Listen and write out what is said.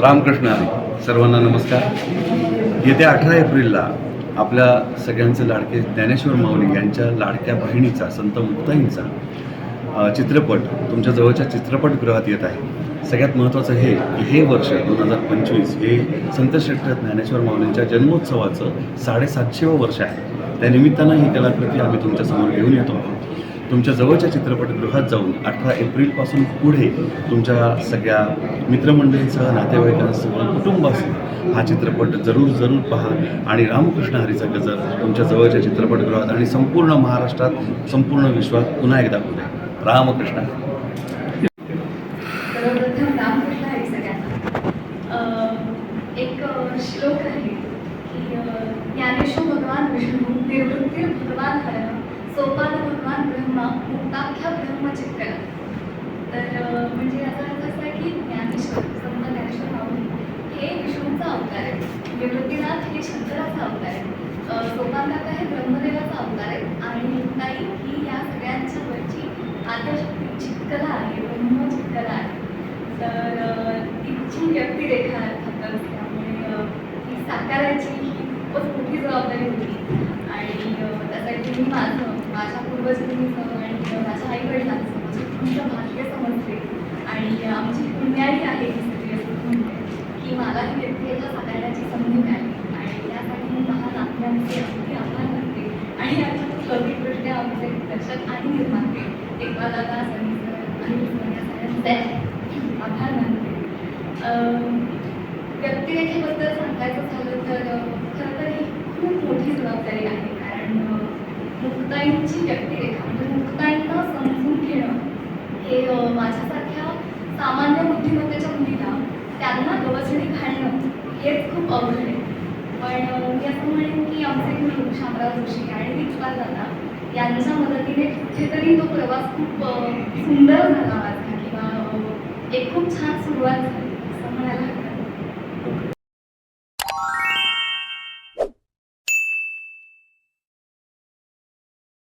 रामकृष्ण हरी सर्वांना नमस्कार. येत्या अठरा एप्रिलला आपल्या सगळ्यांचे लाडके ज्ञानेश्वर माऊली यांच्या लाडक्या बहिणीचा संत मुक्ताईंचा चित्रपट तुमच्या जवळच्या चित्रपटगृहात येत आहे. सगळ्यात महत्त्वाचं हे की हे वर्ष दोन हजार पंचवीस हे संतश्रेष्ठ ज्ञानेश्वर माऊलींच्या जन्मोत्सवाचं साडेसातशेवं वर्ष आहे. त्यानिमित्तानं ही कलाकृती आम्ही तुमच्यासमोर घेऊन येतो. आहोत तुमच्या जवळच्या चित्रपटगृहात जाऊन अठरा एप्रिलपासून पुढे तुमच्या सगळ्या मित्रमंडळींसह नातेवाईकांसह कुटुंबासह हा चित्रपट जरूर जरूर पहा. आणि रामकृष्ण हरीचा गजर तुमच्या जवळच्या चित्रपटगृहात आणि संपूर्ण महाराष्ट्रात संपूर्ण विश्वात पुन्हा एकदा पुढे रामकृष्ण. रामकृष्ण एक श्लोक आहे की ज्ञानेश्वर भगवान विष्णू निवृत्ती भगवान सोपान मुक्ताख्या ब्रह्मचित्र तर म्हणजे याचा अर्थ असा आहे की ज्ञानेश्वर संत ज्ञानेश्वर माऊली हे विष्णूचा अवतार आहे निवृत्तीनाथ हे शंकराचा अवतार आहे अं, हे ब्रह्मदेवाचा अवतार आहे आणि मुक्ताई ही या सगळ्यांच्या वरची आद्यशक्ती चित्कला आहे ब्रह्मचित्कला आहे. तर तिची व्यक्तिरेखा अर्थातच त्यामुळे ही साकारायची ही खूपच मोठी जबाबदारी होती. आणि त्यासाठी मी माझं माझ्या पूर्वजांचं आणि माझ्या आई वडिलांचं म्हणजे तुमचं भाग्य समजते. आणि आमची पुण्याही आहे ही सगळी असं की मला ही व्यक्तीला सांगायची संधी मिळाली. आणि त्यासाठी मी महान आपल्यांचे अगदी आभार मानते. आणि याच्यातच लौकिकदृष्ट्या आमचे दर्शक आणि निर्माते एकवा दादा आणि आभार मानते. व्यक्तिरेखेबद्दल सांगायचं झालं तर खरं तर ही खूप मोठी जबाबदारी आहे. मुक्ताईंची व्यक्तिरेखा म्हणजे मुक्ताईंना समजून घेणं हे माझ्यासारख्या सामान्य बुद्धिमत्तेच्या मुलीला त्यांना गवसणी घालणं हेच खूप अवघड आहे. पण मी असं म्हणेन की आमचे गुरु शामराव जोशी आणि विश्वास दादा यांच्या मदतीने कुठेतरी तो प्रवास खूप सुंदर झाला माझा किंवा एक खूप छान सुरुवात झाली असं म्हणायला